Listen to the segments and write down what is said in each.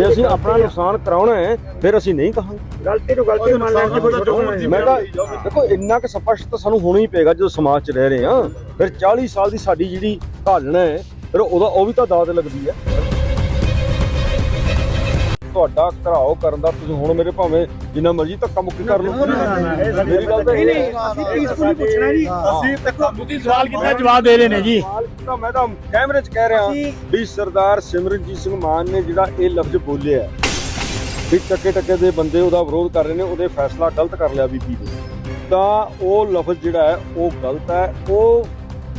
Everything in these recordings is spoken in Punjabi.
ਜੇ ਅਸੀਂ ਆਪਣਾ ਨੁਕਸਾਨ ਕਰਾਉਣਾ ਹੈ ਫਿਰ ਅਸੀਂ ਨਹੀਂ ਕਹਾਂਗੇ। ਗਲਤੀ ਨੂੰ ਗਲਤੀ ਮੰਨ ਲੈਣੀ ਕੋਈ ਛੋਟਾ ਮੈਂ ਤਾਂ ਦੇਖੋ ਇੰਨਾ ਕਿ ਸਪਸ਼ਟ ਤਾਂ ਸਾਨੂੰ ਹੋਣਾ ਹੀ ਪਏਗਾ ਜਦੋਂ ਸਮਾਜ 'ਚ ਰਹਿ ਰਹੇ ਹਾਂ। ਫਿਰ 40 ਸਾਲ ਦੀ ਸਾਡੀ ਜਿਹੜੀ ਘਾਲਣਾ ਹੈ ਫਿਰ ਉਹਦਾ ਉਹ ਵੀ ਤਾਂ ਦਾਦ ਲੱਗਦੀ ਹੈ। ਤੁਹਾਡਾ ਘਰਾਓ ਕਰਨ ਦਾ ਤੁਸੀਂ ਹੁਣ ਮੇਰੇ ਭਾਵੇਂ ਜਿੰਨਾ ਮਰਜ਼ੀ ਧੱਕਾ ਮੁੱਕੀ ਕਰ ਲਓ। ਮੇਰੀ ਗੱਲ ਤਾਂ ਇਹ ਨਹੀਂ ਅਸੀਂ ਪੀਸਫੁਲੀ ਪੁੱਛਣਾ ਜੀ। ਅਸੀਂ ਦੇਖੋ ਤੁਸੀਂ ਸਵਾਲ ਕੀਤਾ ਜਵਾਬ ਦੇ ਰਹੇ ਨੇ ਜੀ? ਮੈਂ ਤਾਂ ਕੈਮਰੇ 'ਚ ਕਹਿ ਰਿਹਾ ਵੀ ਸਰਦਾਰ ਸਿਮਰਨਜੀਤ ਸਿੰਘ ਮਾਨ ਨੇ ਜਿਹੜਾ ਇਹ ਲਫ਼ਜ਼ ਬੋਲਿਆ ਵੀ ਟੱਕੇ ਟੱਕੇ ਦੇ ਬੰਦੇ ਉਹਦਾ ਵਿਰੋਧ ਕਰ ਰਹੇ ਨੇ ਉਹਦੇ ਫੈਸਲਾ ਗਲਤ ਕਰ ਲਿਆ ਬੀਬੀ ਨੇ। ਤਾਂ ਉਹ ਲਫ਼ਜ਼ ਜਿਹੜਾ ਹੈ ਉਹ ਗਲਤ ਹੈ। ਉਹ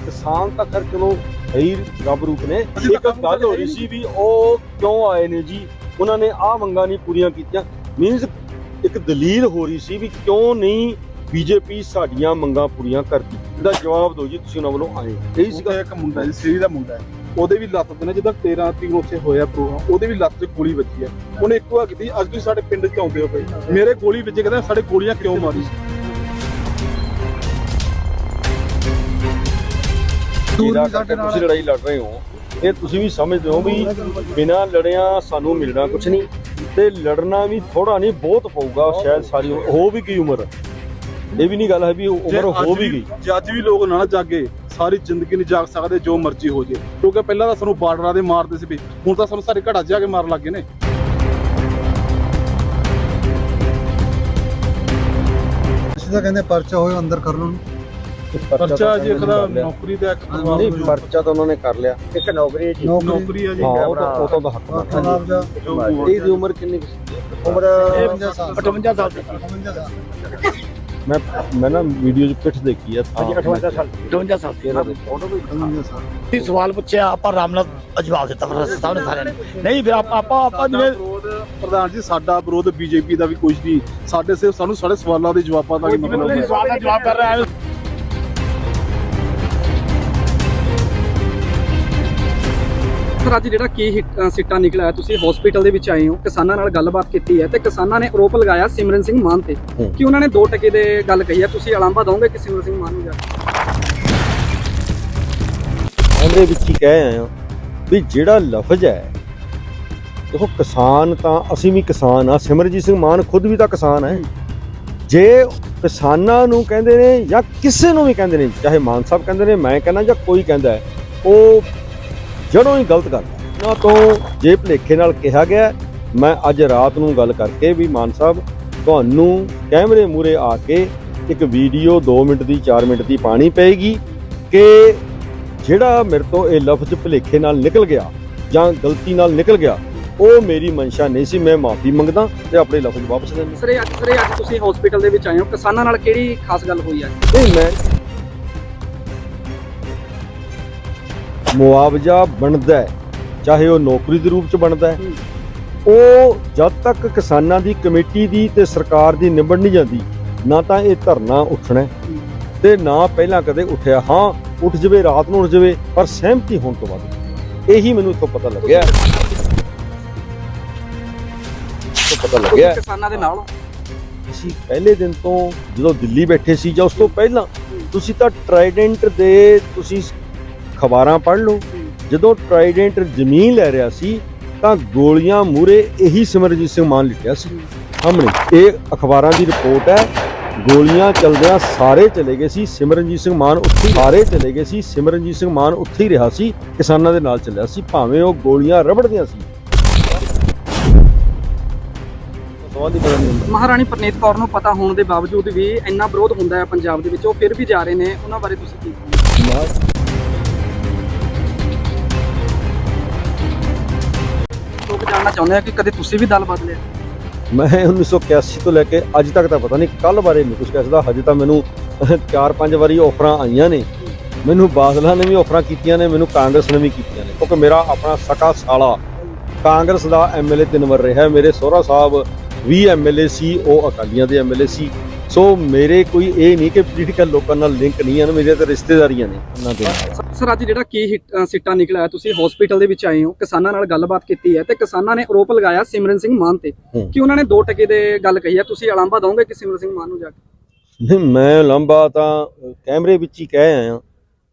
ਕਿਸਾਨ ਤਾਂ ਕਰ ਚਲੋ ਹੀ ਰੱਬ ਰੂਪ ਨੇ। ਇੱਕ ਗੱਲ ਹੋ ਰਹੀ ਸੀ ਵੀ ਉਹ ਕਿਉਂ ਆਏ ਨੇ ਜੀ? ਉਹਨਾਂ ਨੇ ਆਹ ਮੰਗਾਂ ਨਹੀਂ ਪੂਰੀਆਂ ਕੀਤੀਆਂ। ਮੀਨਸ ਇੱਕ ਦਲੀਲ ਹੋ ਰਹੀ ਸੀ ਵੀ ਕਿਉਂ ਨਹੀਂ ਬੀਜੇਪੀ ਸਾਡੀਆਂ ਮੰਗਾਂ ਪੂਰੀਆਂ ਕਰਦੀ। ਇਹਦਾ ਜਵਾਬ ਦਿਓ ਜੀ ਤੁਸੀਂ ਉਹਨਾਂ ਵੱਲੋਂ ਆਏ ਇਹੀ ਸੀਗਾ। ਇੱਕ ਮੁੰਡਾ ਜੀ ਸ੍ਰੀ ਦਾ ਮੁੰਡਾ ਹੈ। ਉਹਦੇ ਵੀ ਲੱਤ ਤੇ ਨਾ ਜਦੋਂ 13 ਤਰੀਕ ਨੂੰ ਉੱਥੇ ਹੋਇਆ ਪ੍ਰੋਗਰਾਮ ਉਹਦੇ ਵੀ ਲੱਤ 'ਚ ਗੋਲੀ ਵੱਜੀ ਹੈ। ਉਹਨੇ ਇੱਕੋ ਆ ਕੀਤੀ ਅੱਜ ਤੁਸੀਂ ਸਾਡੇ ਪਿੰਡ 'ਚ ਆਉਂਦੇ ਹੋ ਪਏ ਮੇਰੇ ਗੋਲੀ ਵੱਜੇ ਕਹਿੰਦਾ ਸਾਡੇ ਗੋਲੀਆਂ ਕਿਉਂ ਮਾਰੀ? ਜਿਹੜਾ ਕਰਕੇ ਤੁਸੀਂ ਲੜਾਈ ਲੜ ਰਹੇ ਹੋ। ਇਹ ਤੁਸੀਂ ਵੀ ਸਮਝਦੇ ਹੋ ਵੀ ਬਿਨਾਂ ਲੜਿਆਂ ਸਾਨੂੰ ਮਿਲਣਾ ਕੁਝ ਨਹੀਂ ਤੇ ਲੜਨਾ ਵੀ ਥੋੜਾ ਨਹੀਂ ਬਹੁਤ ਪਊਗਾ ਸ਼ਾਇਦ ਸਾਰੀ ਉਮਰ- ਹੋ ਵੀ ਗਈ ਉਮਰ। ਇਹ ਵੀ ਨਹੀਂ ਗੱਲ ਹੈ ਵੀ ਉਮਰ ਹੋ ਵੀ ਗਈ। ਜੇ ਅੱਜ ਵੀ ਲੋਕ ਨਾ ਜਾਗੇ ਸਾਰੀ ਜ਼ਿੰਦਗੀ ਨਹੀਂ ਜਾਗ ਸਕਦੇ ਜੋ ਮਰਜ਼ੀ ਹੋ ਜੇ। ਕਿਉਂਕਿ ਪਹਿਲਾਂ ਤਾਂ ਸਾਨੂੰ ਬਾਰਡਰਾਂ ਦੇ ਮਾਰਦੇ ਸੀ ਵੀ ਹੁਣ ਤਾਂ ਸਾਨੂੰ ਸਾਰੇ ਘੜਾ ਜਾ ਕੇ ਮਾਰਨ ਲੱਗੇ ਨੇ। ਅਸੀਂ ਤਾਂ ਕਹਿੰਦੇ ਪਰਚਾ ਹੋਏ ਅੰਦਰ ਕਰ ਲਓ ਪਰਚਾ ਜੀ ਇੱਕ ਦਾ ਨੌਕਰੀ ਦਾ ਇੱਕ ਪਰਿਵਾਰ ਨਹੀਂ ਨੂੰ ਪਰਚਾ ਤਾਂ ਉਹਨਾਂ ਨੇ ਕਰ ਲਿਆ। ਇੱਕ ਨੌਕਰੀ ਹੈ ਜੀ। ਨੌਕਰੀ ਆ ਜੀ ਹਾਂ ਉਹ ਤਾਂ ਉਹ ਤਾਂ ਉਹਦਾ ਹੱਕ ਬਣਦਾ ਜਾ ਜੋ। ਇਹਦੀ ਉਮਰ ਕਿੰਨੀ ਕੁ ਸੀ? ਉਮਰ 58 ਸਾਲ। 58 ਸਾਲ ਦੀ 58 ਸਾਲ। ਮੈਂ ਮੈਂ ਨਾ ਵੀਡੀਓ 'ਚ ਪਿੱਠ ਦੇਖੀ ਆ। ਤਾਂ ਹਾਂਜੀ 58 ਸਾਲ। 58 ਸਾਲ ਦੀ। ਇਹਦਾ ਦੇਖੋ। 58 ਸਾਲ। ਤੁਸੀਂ ਸਵਾਲ ਪੁੱਛਿਆ ਆਪਾਂ ਆਰਾਮ ਨਾਲ ਜਵਾਬ ਦਿੱਤਾ। ਪਰ ਸਾਹਮਣੇ ਸਾਰਿਆਂ ਨੇ। ਨਹੀਂ ਫਿਰ ਆਪਾਂ ਆਪਾਂ ਆਪਾਂ ਸਾਡਾ ਜਿਵੇਂ ਵਿਰੋਧ ਪ੍ਰਧਾਨ ਜੀ ਸਾਡਾ ਵਿਰੋਧ ਬੀਜੇਪੀ ਦਾ ਵੀ ਕੁਝ ਨਹੀਂ। ਸਾਡੇ ਸਿਰਫ ਸਾਨੂੰ ਸਾਡੇ ਸਵਾਲਾਂ ਦੇ ਜਵਾਬਾਂ ਦਾ ਹੀ ਮਤਲਬ ਹੈ। ਸਵਾਲ ਦਾ ਜਵਾਬ ਕਰ ਰਹੇ ਹੋ ਸਰ ਅੱਜ ਜਿਹੜਾ ਕੀ ਸਿੱਟਾ ਨਿਕਲਿਆ ਤੁਸੀਂ ਹਸਪੀਟਲ ਦੇ ਵਿੱਚ ਆਏ ਹੋ ਕਿਸਾਨਾਂ ਨਾਲ ਗੱਲਬਾਤ ਕੀਤੀ ਹੈ ਤੇ ਕਿਸਾਨਾਂ ਨੇ ਆਰੋਪ ਲਗਾਇਆ ਸਿਮਰਨ ਸਿੰਘ ਮਾਨ ਤੇ। ਕਿ ਉਹਨਾਂ ਨੇ 2 ਟਕੇ ਦੇ ਗੱਲ ਕਹੀ ਹੈ ਤੁਸੀਂ ਅਲਾਂਬਾ ਦੋਗੇ ਕਿ ਸਿਮਰਨ ਸਿੰਘ ਮਾਨ ਨੂੰ ਜਾ ਕੇ ਉਹਦੇ ਵਿੱਚ ਹੀ ਕਹਿ ਆਏ ਹਾਂ ਵੀ ਜਿਹੜਾ ਲਫ਼ਜ਼ ਹੈ ਦੇਖੋ ਕਿਸਾਨ ਤਾਂ ਅਸੀਂ ਵੀ ਕਿਸਾਨ ਆ ਸਿਮਰਜੀਤ ਸਿੰਘ ਮਾਨ ਖੁਦ ਵੀ ਤਾਂ ਕਿਸਾਨ ਹੈ ਜੇ ਕਿਸਾਨਾਂ ਨੂੰ ਕਹਿੰਦੇ ਨੇ ਜਾਂ ਕਿਸੇ ਨੂੰ ਵੀ ਕਹਿੰਦੇ ਨੇ ਚਾਹੇ ਮਾਨ ਸਾਹਿਬ ਕਹਿੰਦੇ ਨੇ ਮੈਂ ਕਹਿੰਦਾ ਜਾਂ ਕੋਈ ਕਹਿੰਦਾ ਉਹ ਜੜੋਂ ਹੀ ਗਲਤ ਗੱਲ ਉਹਨਾਂ ਤੋਂ ਜੇ ਭਲੇਖੇ ਨਾਲ ਕਿਹਾ ਗਿਆ ਮੈਂ ਅੱਜ ਰਾਤ ਨੂੰ ਗੱਲ ਕਰਕੇ ਵੀ ਮਾਨ ਸਾਹਿਬ ਤੁਹਾਨੂੰ ਕੈਮਰੇ ਮੂਰੇ ਆ ਕੇ ਇੱਕ ਵੀਡੀਓ 2 ਮਿੰਟ ਦੀ 4 ਮਿੰਟ ਦੀ ਪਾਣੀ ਪਏਗੀ ਕਿ ਜਿਹੜਾ ਮੇਰੇ ਤੋਂ ਇਹ ਲਫ਼ਜ਼ ਭੁਲੇਖੇ ਨਾਲ ਨਿਕਲ ਗਿਆ ਜਾਂ ਗਲਤੀ ਨਾਲ ਨਿਕਲ ਗਿਆ ਉਹ ਮੇਰੀ ਮਨਸ਼ਾ ਨਹੀਂ ਸੀ ਮੈਂ ਮਾਫੀ ਮੰਗਦਾ ਤੇ ਆਪਣੇ ਲਫ਼ਜ਼ ਵਾਪਸ ਲੈਂਦਾ ਸਰ ਅੱਜ ਸਰ ਅੱਜ ਤੁਸੀਂ ਹਸਪੀਟਲ ਦੇ ਵਿੱਚ ਆਏ ਹੋ। ਕਿਸਾਨਾਂ ਨਾਲ ਕਿਹੜੀ ਖਾਸ ਗੱਲ ਹੋਈ ਹੈ ਨਹੀਂ ਮੈਂ ਮੁਆਵਜ਼ਾ ਬਣਦਾ ਹੈ ਚਾਹੇ ਉਹ ਨੌਕਰੀ ਦੇ ਰੂਪ ਚ ਬਣਦਾ ਹੈ। ਉਹ ਜਦ ਤੱਕ ਕਿਸਾਨਾਂ ਦੀ ਕਮੇਟੀ ਦੀ ਤੇ ਸਰਕਾਰ ਦੀ ਨਿਬੜ ਨਹੀਂ ਜਾਂਦੀ ਨਾ ਤਾਂ ਇਹ ਧਰਨਾ ਉੱਠਣਾ ਤੇ ਨਾ ਪਹਿਲਾਂ ਕਦੇ ਉੱਠਿਆ ਹਾਂ ਉੱਠ ਜਵੇ ਰਾਤ ਨੂੰ ਉੱਠ ਜਵੇ ਪਰ ਸਹਿਮਤੀ ਹੋਣ ਤੋਂ ਬਾਅਦ ਇਹੀ ਮੈਨੂੰ ਇੱਥੋਂ ਪਤਾ ਲੱਗਿਆ। ਤੋਂ ਪਤਾ ਲੱਗਿਆ। ਕਿਸਾਨਾਂ ਦੇ ਨਾਲ। ਅਸੀਂ ਪਹਿਲੇ ਦਿਨ ਤੋਂ ਜਦੋਂ ਦਿੱਲੀ ਬੈਠੇ ਸੀ ਜਾਂ ਉਸ ਤੋਂ ਪਹਿਲਾਂ ਤੁਸੀਂ ਤਾਂ ਟ੍ਰਾਈਡੈਂਟ ਦੇ ਤੁਸੀਂ ਖਬਰਾਂ ਪੜ੍ਹ ਲਓ। ਜਦੋਂ ਟ੍ਰਾਈਡੈਂਟ ਜ਼ਮੀਨ ਲੈ ਰਿਹਾ ਸੀ, ਤਾਂ ਗੋਲੀਆਂ ਮੂਰੇ ਇਹੀ ਸਿਮਰਜੀਤ ਸਿੰਘ ਮਾਨ ਲਿਖਿਆ ਸੀ। ਸਾਹਮਣੇ ਇਹ ਅਖਬਾਰਾਂ ਦੀ ਰਿਪੋਰਟ ਹੈ। ਗੋਲੀਆਂ ਚਲਦਿਆਂ ਸਾਰੇ ਚਲੇ ਗਏ ਸੀ। ਸਿਮਰਨਜੀਤ ਸਿੰਘ ਮਾਨ ਉੱਥੇ ਸਾਰੇ ਚਲੇ ਗਏ ਸੀ। ਸਿਮਰਨਜੀਤ ਸਿੰਘ ਮਾਨ ਉੱਥੇ ਹੀ ਰਿਹਾ ਸੀ। ਕਿਸਾਨਾਂ ਦੇ ਨਾਲ ਚੱਲਿਆ ਸੀ। ਭਾਵੇਂ ਉਹ ਗੋਲੀਆਂ ਰਬੜਦੀਆਂ ਸੀ। ਸਵਾਲ ਹੀ ਮਹਾਰਾਣੀ ਪ੍ਰਨੀਤ ਕੌਰ ਨੂੰ ਪਤਾ ਹੋਣ ਦੇ ਬਾਵਜੂਦ ਵੀ ਇੰਨਾ ਵਿਰੋਧ ਹੁੰਦਾ ਹੈ ਪੰਜਾਬ ਦੇ ਵਿੱਚ, ਉਹ ਫਿਰ ਵੀ ਜਾ ਰਹੇ ਨੇ। ਉਹਨਾਂ ਬਾਰੇ ਤੁਸੀਂ ਕੀ ਲੋਕ ਜਾਣਨਾ ਚਾਹੁੰਦੇ ਆ ਕਿ ਕਦੇ ਤੁਸੀਂ ਵੀ ਦਲ ਬਦਲਿਆ ਮੈਂ 1981 ਤੋਂ ਲੈ ਕੇ ਅੱਜ ਤੱਕ ਤਾਂ ਪਤਾ ਨਹੀਂ ਕੱਲ ਬਾਰੇ ਨਹੀਂ ਕੁਝ ਸਕਦਾ। ਹਜੇ ਤਾਂ ਮੈਨੂੰ ਚਾਰ ਪੰਜ ਵਾਰੀ ਆਫਰਾਂ ਆਈਆਂ ਨੇ। ਮੈਨੂੰ ਬਾਦਲਾਂ ਨੇ ਵੀ ਆਫਰਾਂ ਕੀਤੀਆਂ ਨੇ, ਮੈਨੂੰ ਕਾਂਗਰਸ ਨੇ ਵੀ ਕੀਤੀਆਂ ਨੇ। ਕਿਉਂਕਿ ਮੇਰਾ ਆਪਣਾ ਸਕਾ ਸਾਲਾ ਕਾਂਗਰਸ ਦਾ ਐਮਐਲਏ ਤਿੰਨ ਵਾਰ ਰਿਹਾ। ਮੇਰੇ ਸਹੁਰਾ ਸਾਹਿਬ 20 ਐਮਐਲਏ ਸੀ, ਉਹ ਅਕਾਲੀਆਂ ਦੇ ਐਮਐਲਏ ਸੀ। ਸੋ ਮੇਰੇ ਕੋਈ ਇਹ ਨਹੀਂ ਕਿ ਪੋਲੀਟੀਕਲ ਲੋਕਾਂ ਨਾਲ ਲਿੰਕ ਨਹੀਂ ਹਨ ਮੇਰੇ ਤਾਂ ਰਿਸ਼ਤੇਦਾਰੀਆਂ ਨੇ ਉਹਨਾਂ ਦੇ ਸਰ ਅੱਜ ਜਿਹੜਾ ਕੀ ਸਿੱਟਾ ਨਿਕਲਿਆ ਤੁਸੀਂ ਹਸਪੀਟਲ ਦੇ ਵਿੱਚ ਆਏ ਹੋ ਕਿਸਾਨਾਂ ਨਾਲ ਗੱਲਬਾਤ ਕੀਤੀ ਹੈ ਤੇ ਕਿਸਾਨਾਂ ਨੇ ਆਰੋਪ ਲਗਾਇਆ ਸਿਮਰਨ ਸਿੰਘ ਮਾਨ ਤੇ। ਕਿ ਉਹਨਾਂ ਨੇ 2 ਟਕੇ ਦੇ ਗੱਲ ਕਹੀ ਹੈ। ਤੁਸੀਂ ਅਲਾਂਬਾ ਦੋਗੇ ਕਿ ਸਿਮਰਨ ਸਿੰਘ ਮਾਨ ਨੂੰ ਜਾ ਕੇ? ਨਹੀਂ ਮੈਂ ਲੰਬਾ ਤਾਂ ਕੈਮਰੇ ਵਿੱਚ ਹੀ ਕਹਿ ਆਇਆ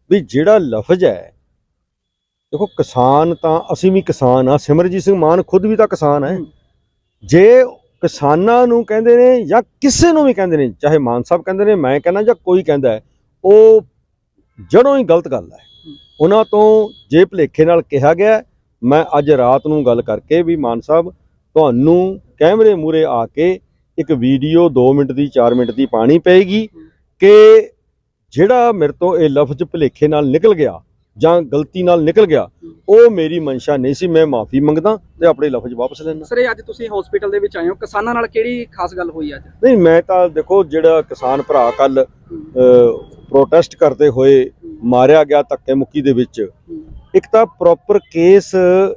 ਵੀ ਜਿਹੜਾ ਲਫ਼ਜ਼ ਹੈ ਦੇਖੋ ਕਿਸਾਨ ਤਾਂ ਅਸੀਂ ਵੀ ਕਿਸਾਨ ਆ ਸਿਮਰਜੀਤ ਸਿੰਘ ਮਾਨ ਖੁਦ ਵੀ ਤਾਂ ਕਿਸਾਨ ਹੈ। ਜੇ ਕਿਸਾਨਾਂ ਨੂੰ ਕਹਿੰਦੇ ਨੇ ਜਾਂ ਕਿਸੇ ਨੂੰ ਵੀ ਕਹਿੰਦੇ ਨੇ ਚਾਹੇ ਮਾਨ ਸਾਹਿਬ ਕਹਿੰਦੇ ਨੇ ਮੈਂ ਕਹਿੰਦਾ ਜਾਂ ਕੋਈ ਕਹਿੰਦਾ ਉਹ ਜੜੋਂ ਹੀ ਗਲਤ ਗੱਲ ਹੈ। ਉਹਨਾਂ ਤੋਂ ਜੇ ਭਲੇਖੇ ਨਾਲ ਕਿਹਾ ਗਿਆ ਮੈਂ ਅੱਜ ਰਾਤ ਨੂੰ ਗੱਲ ਕਰਕੇ ਵੀ ਮਾਨ ਸਾਹਿਬ ਤੁਹਾਨੂੰ ਕੈਮਰੇ ਮੂਰੇ ਆ ਕੇ ਇੱਕ ਵੀਡੀਓ 2 ਮਿੰਟ ਦੀ 4 ਮਿੰਟ ਦੀ ਪਾਣੀ ਪਏਗੀ ਕਿ ਜਿਹੜਾ ਮੇਰੇ ਤੋਂ ਇਹ ਲਫ਼ਜ਼ ਭਲੇਖੇ ਨਾਲ ਨਿਕਲ ਗਿਆ ਜਾਂ ਗਲਤੀ ਨਾਲ ਨਿਕਲ ਗਿਆ ਉਹ ਮੇਰੀ ਮਨਸ਼ਾ ਨਹੀਂ ਸੀ ਮੈਂ ਮਾਫੀ ਮੰਗਦਾ ਤੇ ਆਪਣੇ ਲਫ਼ਜ਼ ਵਾਪਸ ਲੈਣਾ ਸਰ ਇਹ ਅੱਜ ਤੁਸੀਂ ਹਸਪੀਟਲ ਦੇ ਵਿੱਚ ਆਏ ਹੋ ਕਿਸਾਨਾਂ ਨਾਲ ਕਿਹੜੀ ਖਾਸ ਗੱਲ ਹੋਈ ਅੱਜ? ਨਹੀਂ ਮੈਂ ਤਾਂ ਦੇਖੋ ਜਿਹੜਾ ਕਿਸਾਨ ਭਰਾ ਕੱਲ ਪ੍ਰੋਟੈਸਟ ਕਰਦੇ ਹੋਏ ਮਾਰਿਆ ਗਿਆ ਧੱਕੇ ਮੁੱਕੀ ਦੇ ਵਿੱਚ ਇੱਕ ਤਾਂ ਪ੍ਰੋਪਰ ਕੇਸ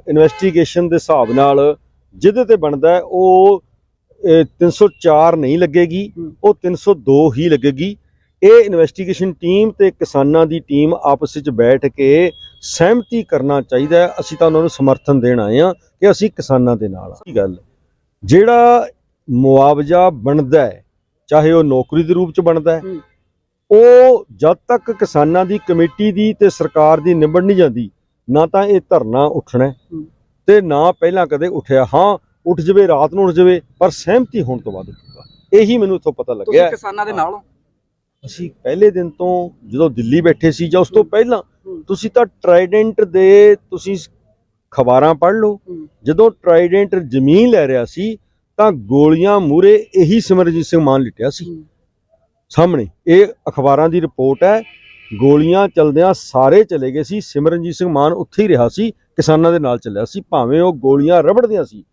ਇਨਵੈਸਟੀਗੇਸ਼ਨ ਦੇ ਹਿਸਾਬ ਨਾਲ ਜਿਹਦੇ ਤੇ ਬਣਦਾ ਉਹ ਅਹ, 304 ਨਹੀਂ ਲੱਗੇਗੀ ਉਹ 302 ਹੀ ਲੱਗੇਗੀ। ਇਹ ਇਨਵੈਸਟੀਗੇਸ਼ਨ ਟੀਮ ਤੇ ਕਿਸਾਨਾਂ ਦੀ ਟੀਮ ਆਪਸ ਵਿੱਚ ਬੈਠ ਕੇ ਸਹਿਮਤੀ ਕਰਨਾ ਚਾਹੀਦਾ ਹੈ। ਅਸੀਂ ਤਾਂ ਉਹਨਾਂ ਨੂੰ ਸਮਰਥਨ ਦੇਣ ਆਏ ਆ ਕਿ ਅਸੀਂ ਕਿਸਾਨਾਂ ਦੇ ਨਾਲ ਆ ਗੱਲ ਜਿਹੜਾ ਮੁਆਵਜ਼ਾ ਬਣਦਾ ਹੈ ਚਾਹੇ ਉਹ ਨੌਕਰੀ ਦੇ ਰੂਪ ਚ ਬਣਦਾ ਹੈ। ਉਹ ਜਦ ਤੱਕ ਕਿਸਾਨਾਂ ਦੀ ਕਮੇਟੀ ਦੀ ਤੇ ਸਰਕਾਰ ਦੀ ਨਿਬੜ ਨਹੀਂ ਜਾਂਦੀ ਨਾ ਤਾਂ ਇਹ ਧਰਨਾ ਉੱਠਣਾ। ਤੇ ਨਾ ਪਹਿਲਾਂ ਕਦੇ ਉੱਠਿਆ। ਹਾਂ ਉੱਠ ਜਵੇ ਰਾਤ ਨੂੰ ਉੱਠ ਜਵੇ ਪਰ ਸਹਿਮਤੀ ਹੋਣ ਤੋਂ ਬਾਅਦ ਉੱਠੂਗਾ। ਇਹੀ ਮੈਨੂੰ ਇੱਥੋਂ ਪਤਾ ਤੁਸੀਂ ਲੱਗਿਆ ਕਿਸਾਨਾਂ ਦੇ ਨਾਲ ਹੋ? ਅਸੀਂ ਪਹਿਲੇ ਦਿਨ ਤੋਂ ਜਦੋਂ ਦਿੱਲੀ ਬੈਠੇ ਸੀ ਜਾਂ ਉਸ ਤੋਂ ਪਹਿਲਾਂ। ਤੁਸੀਂ ਤਾਂ ਟਰਾਈਡੈਂਟ ਦੇ ਤੁਸੀਂ ਖਬਰਾਂ ਪੜ੍ਹ ਲਓ। ਜਦੋਂ ਟਰਾਈਡੈਂਟ ਜ਼ਮੀਨ ਲੈ ਰਿਹਾ ਸੀ ਤਾਂ ਗੋਲੀਆਂ ਮੂਰੇ ਇਹੀ ਸਿਮਰਜੀਤ ਸਿੰਘ ਮਾਨ ਲਿਟਿਆ ਸੀ। ਸਾਹਮਣੇ ਇਹ ਅਖਬਾਰਾਂ ਦੀ ਰਿਪੋਰਟ ਹੈ ਗੋਲੀਆਂ ਚਲਦਿਆਂ ਸਾਰੇ ਚਲੇ ਗਏ ਸੀ ਸਿਮਰਨਜੀਤ ਸਿੰਘ ਮਾਨ ਉੱਥੇ ਹੀ ਰਿਹਾ ਸੀ ਕਿਸਾਨਾਂ ਦੇ ਨਾਲ ਚੱਲਿਆ ਸੀ ਭਾਵੇਂ ਉਹ ਗੋਲੀਆਂ ਰਬੜਦੀਆਂ ਸੀ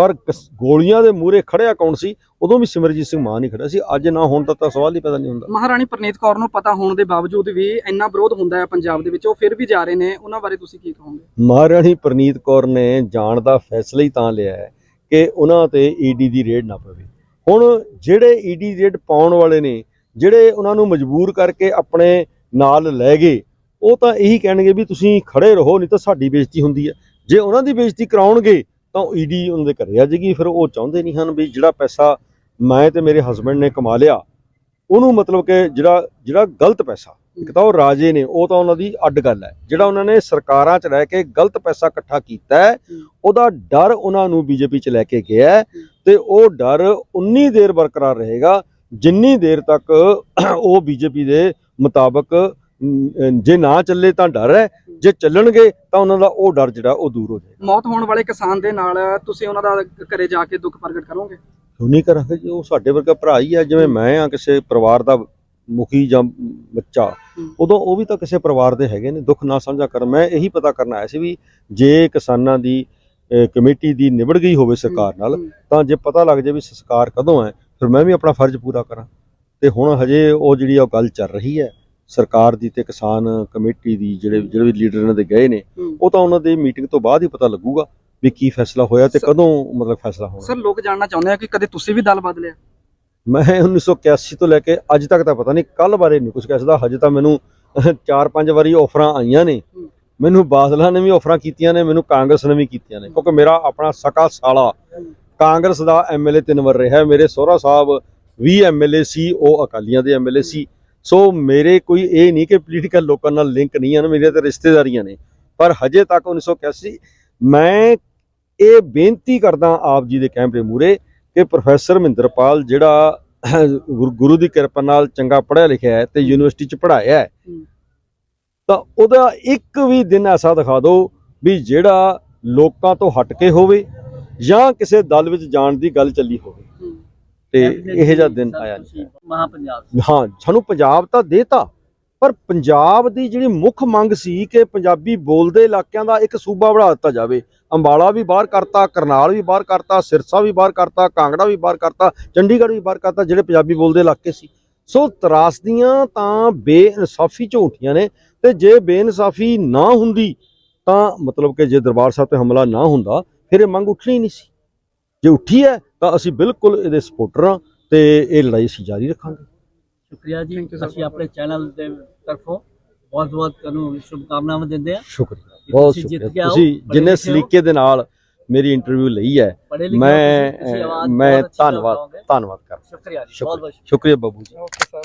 ਪਰ ਗੋਲੀਆਂ ਦੇ ਮੂਰੇ ਖੜਿਆ ਕੌਣ ਸੀ? ਉਦੋਂ ਵੀ ਸਿਮਰਜੀਤ ਸਿੰਘ ਮਾਨ ਹੀ ਖੜਾ ਸੀ। ਅੱਜ ਨਾ ਹੋਣ ਦਾ ਤਾਂ ਸਵਾਲ ਹੀ ਪੈਦਾ ਨਹੀਂ ਹੁੰਦਾ। ਮਹਾਰਾਣੀ ਪ੍ਰਨੀਤ ਕੌਰ ਨੂੰ ਪਤਾ ਹੋਣ ਦੇ ਬਾਵਜੂਦ ਵੀ ਇੰਨਾ ਵਿਰੋਧ ਹੁੰਦਾ ਹੈ ਪੰਜਾਬ ਦੇ ਵਿੱਚ ਉਹ ਫਿਰ ਵੀ ਜਾ ਰਹੇ ਨੇ। ਉਹਨਾਂ ਬਾਰੇ ਤੁਸੀਂ ਕੀ ਕਹੋਗੇ? ਮਹਾਰਾਣੀ ਪ੍ਰਨੀਤ ਕੌਰ ਨੇ ਜਾਣ ਦਾ ਫੈਸਲਾ ਹੀ ਤਾਂ ਲਿਆ ਹੈ ਕਿ ਉਹਨਾਂ ਤੇ ਈਡੀ ਦੀ ਰੇਡ ਨਾ ਪਵੇ। ਹੁਣ ਜਿਹੜੇ ਈਡੀ ਰੇਡ ਪਾਉਣ ਵਾਲੇ ਨੇ ਜਿਹੜੇ ਉਹਨਾਂ ਨੂੰ ਮਜਬੂਰ ਕਰਕੇ ਆਪਣੇ ਨਾਲ ਲੈ ਗਏ ਉਹ ਤਾਂ ਇਹੀ ਕਹਿਣਗੇ ਵੀ ਤੁਸੀਂ ਖੜੇ ਰਹੋ ਨਹੀਂ ਤਾਂ ਸਾਡੀ ਬੇਇੱਜ਼ਤੀ ਹੁੰਦੀ ਹੈ। ਜੇ ਉਹਨਾਂ ਦੀ ਬੇਇੱਜ਼ਤੀ ਕਰਾਉਣਗੇ ਤਾਂ ਈਡੀ ਉਹਨਾਂ ਦੇ ਘਰੇ ਆ ਜਾਏਗੀ ਫਿਰ ਉਹ ਚਾਹੁੰਦੇ ਨਹੀਂ ਹਨ ਵੀ ਜਿਹੜਾ ਪੈਸਾ ਮੈਂ ਤੇ ਮੇਰੇ ਹਸਬੰਡ ਨੇ ਕਮਾ ਲਿਆ, ਉਹਨੂੰ ਮਤਲਬ ਕਿ ਜਿਹੜਾ ਜਿਹੜਾ ਗਲਤ ਪੈਸਾ, ਇੱਕ ਤਾਂ ਉਹ ਰਾਜੇ ਨੇ, ਉਹ ਤਾਂ ਉਹਨਾਂ ਦੀ ਅੱਡ ਗੱਲ ਹੈ। ਜਿਹੜਾ ਉਹਨਾਂ ਨੇ ਸਰਕਾਰਾਂ 'ਚ ਰਹਿ ਕੇ ਗਲਤ ਪੈਸਾ ਇਕੱਠਾ ਕੀਤਾ ਹੈ, ਉਹਦਾ ਡਰ ਉਹਨਾਂ ਨੂੰ ਬੀਜੇਪੀ 'ਚ ਲੈ ਕੇ ਗਿਆ ਤੇ ਉਹ ਡਰ ਉਨੀ ਦੇਰ ਬਰਕਰਾਰ ਰਹੇਗਾ ਜਿੰਨੀ ਦੇਰ ਤੱਕ ਉਹ ਬੀਜੇਪੀ ਦੇ ਮੁਤਾਬਕ ਜੇ ਨਾ ਚੱਲੇ ਤਾਂ ਡਰ ਹੈ। ਜੇ ਚੱਲਣਗੇ ਤਾਂ ਉਹਨਾਂ ਦਾ ਉਹ ਡਰ ਜਿਹੜਾ ਉਹ ਦੂਰ ਹੋ ਜਾਏਗਾ। ਮੌਤ ਹੋਣ ਵਾਲੇ ਕਿਸਾਨ ਦੇ ਨਾਲ ਤੁਸੀਂ ਉਹਨਾਂ ਦਾ ਘਰੇ ਜਾ ਕੇ ਦੁੱਖ ਪ੍ਰਗਟ ਕਰੋਗੇ? ਕਿਉਂ ਨਹੀਂ ਕਰਾਂਗੇ ਜੀ? ਉਹ ਸਾਡੇ ਵਰਗਾ ਭਰਾ ਹੀ ਆ। ਜਿਵੇਂ ਮੈਂ ਆ ਕਿਸੇ ਪਰਿਵਾਰ ਦਾ ਮੁਖੀ ਜਾਂ ਬੱਚਾ ਹੂੰ। ਉਦੋਂ ਉਹ ਵੀ ਤਾਂ ਕਿਸੇ ਪਰਿਵਾਰ ਦੇ ਹੈਗੇ ਨੇ। ਦੁੱਖ ਨਾ ਸਾਂਝਾ ਕਰ ਮੈਂ ਇਹੀ ਪਤਾ ਕਰਨ ਆਇਆ ਸੀ ਵੀ ਜੇ ਕਿਸਾਨਾਂ ਦੀ ਕਮੇਟੀ ਦੀ ਨਿਬੜ ਗਈ ਹੋਵੇ ਸਰਕਾਰ ਨਾਲ ਹੂੰ। ਤਾਂ ਜੇ ਪਤਾ ਲੱਗ ਜਾਏ ਵੀ ਸੰਸਕਾਰ ਕਦੋਂ ਹੈ ਫਿਰ ਮੈਂ ਵੀ ਆਪਣਾ ਫਰਜ਼ ਪੂਰਾ ਕਰਾਂ। ਤੇ ਹੁਣ ਹਜੇ ਉਹ ਜਿਹੜੀ ਉਹ ਗੱਲ ਚੱਲ ਰਹੀ ਹੈ। ਸਰਕਾਰ ਦੀ ਤੇ ਕਿਸਾਨ ਕਮੇਟੀ ਦੀ ਜਿਹੜੇ ਜਿਹੜੇ ਵੀ ਲੀਡਰ ਇਹਨਾਂ ਦੇ ਗਏ ਨੇ। ਉਹ ਤਾਂ ਉਹਨਾਂ ਦੇ ਮੀਟਿੰਗ ਤੋਂ ਬਾਅਦ ਹੀ ਪਤਾ ਲੱਗੂਗਾ ਵੀ ਕੀ ਫੈਸਲਾ ਹੋਇਆ ਤੇ ਕਦੋਂ ਮਤਲਬ ਫੈਸਲਾ ਹੋਣਾ। ਸਰ ਲੋਕ ਜਾਣਨਾ ਚਾਹੁੰਦੇ ਆ ਕਿ ਕਦੇ ਤੁਸੀਂ ਵੀ ਦਲ ਬਦਲਿਆ? ਮੈਂ 1981 ਤੋਂ ਲੈ ਕੇ ਅੱਜ ਤੱਕ ਤਾਂ ਪਤਾ ਨਹੀਂ ਕੱਲ ਬਾਰੇ ਨਹੀਂ ਕੁਝ ਕਹਿ ਸਕਦਾ ਹਜੇ ਤਾਂ ਮੈਨੂੰ ਚਾਰ ਪੰਜ ਵਾਰੀ ਆਫਰਾਂ ਆਈਆਂ ਨੇ। ਮੈਨੂੰ ਬਾਦਲਾਂ ਨੇ ਵੀ ਆਫਰਾਂ ਕੀਤੀਆਂ ਨੇ ਮੈਨੂੰ ਕਾਂਗਰਸ ਨੇ ਵੀ ਕੀਤੀਆਂ ਨੇ ਕਿਉਂਕਿ ਮੇਰਾ ਆਪਣਾ ਸਕਾ ਸਾਲਾ। ਕਾਂਗਰਸ ਦਾ ਐਮਐਲਏ ਤਿੰਨ ਵਾਰ ਰਿਹਾ ਮੇਰੇ ਸਹੁਰਾ ਸਾਹਿਬ 20 ਐਮਐਲਏ ਸੀ ਉਹ ਅਕਾਲੀਆਂ ਦੇ ਐਮਐਲਏ ਸੀ। ਸੋ ਮੇਰੇ ਕੋਈ ਇਹ ਨਹੀਂ ਕਿ ਪੋਲੀਟੀਕਲ ਲੋਕਾਂ ਨਾਲ ਲਿੰਕ ਨਹੀਂ ਹਨ ਮੇਰੇ ਤੇ ਰਿਸ਼ਤੇਦਾਰੀਆਂ ਨੇ ਪਰ ਹਜੇ ਤੱਕ 1981 ਮੈਂ ਇਹ ਬੇਨਤੀ ਕਰਦਾ ਆਪ ਜੀ ਦੇ ਕੈਮਰੇ ਮੂਰੇ ਕਿ ਪ੍ਰੋਫੈਸਰ ਮਹਿੰਦਰਪਾਲ ਜਿਹੜਾ ਗੁਰੂ- ਦੀ ਕਿਰਪਾ ਨਾਲ ਚੰਗਾ ਪੜ੍ਹਿਆ ਲਿਖਿਆ ਹੈ ਤੇ ਯੂਨੀਵਰਸਿਟੀ ਚ ਪੜ੍ਹਾਇਆ ਹੂੰ। ਤਾਂ ਉਹਦਾ ਇੱਕ ਵੀ ਦਿਨ ਐਸਾ ਦਿਖਾ ਦਿਓ ਵੀ ਜਿਹੜਾ ਲੋਕਾਂ ਤੋਂ ਹਟ ਕੇ ਹੋਵੇ ਜਾਂ ਕਿਸੇ ਦਲ ਵਿੱਚ ਜਾਣ ਦੀ ਗੱਲ ਚੱਲੀ ਹੋਵੇ ਤੇ ਇਹ ਜਿਹਾ ਦਿਨ ਆਇਆ ਨਹੀਂ ਮਹਾ ਪੰਜਾਬ ਹਾਂ ਸਾਨੂੰ ਪੰਜਾਬ ਤਾਂ ਦੇਤਾ ਪਰ ਪੰਜਾਬ ਦੀ ਜਿਹੜੀ ਮੁੱਖ ਮੰਗ ਸੀ ਕਿ ਪੰਜਾਬੀ ਬੋਲਦੇ ਇਲਾਕਿਆਂ ਦਾ ਇੱਕ ਸੂਬਾ ਬਣਾ ਦਿੱਤਾ ਜਾਵੇ। ਅੰਬਾਲਾ ਵੀ ਬਾਹਰ ਕਰਤਾ ਕਰਨਾਲ ਵੀ ਬਾਹਰ ਕਰਤਾ ਸਿਰਸਾ ਵੀ ਬਾਹਰ ਕਰਤਾ ਕਾਂਗੜਾ ਵੀ ਬਾਹਰ ਕਰਤਾ ਚੰਡੀਗੜ੍ਹ ਵੀ ਬਾਹਰ ਕਰਤਾ ਜਿਹੜੇ ਪੰਜਾਬੀ ਬੋਲਦੇ ਇਲਾਕੇ ਸੀ। ਸੋ ਤਰਾਸਦੀਆਂ ਤਾਂ ਬੇਇਨਸਾਫੀ ਝੂਠੀਆਂ ਨੇ ਤੇ ਜੇ ਬੇਇਨਸਾਫੀ ਨਾ ਹੁੰਦੀ ਤਾਂ ਮਤਲਬ ਕਿ ਜੇ ਦਰਬਾਰ ਸਾਹਿਬ ਤੇ ਹਮਲਾ ਨਾ ਹੁੰਦਾ ਫਿਰ ਇਹ ਮੰਗ ਉੱਠਣੀ ਨਹੀਂ ਸੀ। ਜੇ ਉੱਠੀ ਹੈ ਤਾਂ ਅਸੀਂ ਬਿਲਕੁਲ ਇਹਦੇ ਸਪੋਰਟਰ ਹਾਂ ਤੇ ਇਹ ਲੜਾਈ ਅਸੀਂ ਜਾਰੀ ਰੱਖਾਂਗੇ। ਸ਼ੁਕਰੀਆ ਜੀ. ਅਸੀਂ ਆਪਣੇ ਚੈਨਲ ਦੇ ਤਰਫੋਂ ਬਹੁਤ ਬਹੁਤ ਤੁਹਾਨੂੰ ਸ਼ੁਭਕਾਮਨਾਵਾਂ ਦਿੰਦੇ ਆ ਸ਼ੁਕਰੀਆ। ਬਹੁਤ ਸ਼ੁਕਰੀਆ। ਤੁਸੀਂ ਜਿੰਨੇ। ਸਲੀਕੇ ਦੇ ਨਾਲ ਮੇਰੀ ਇੰਟਰਵਿਊ ਲਈ ਹੈ ਮੈਂ ਮੈਂ ਧੰਨਵਾਦ। ਧੰਨਵਾਦ ਕਰਦਾ। ਸ਼ੁਕਰੀਆ ਜੀ ਬਹੁਤ ਬਹੁਤ ਸ਼ੁਕਰੀਆ। ਬਾਬੂ ਜੀ। Okay sir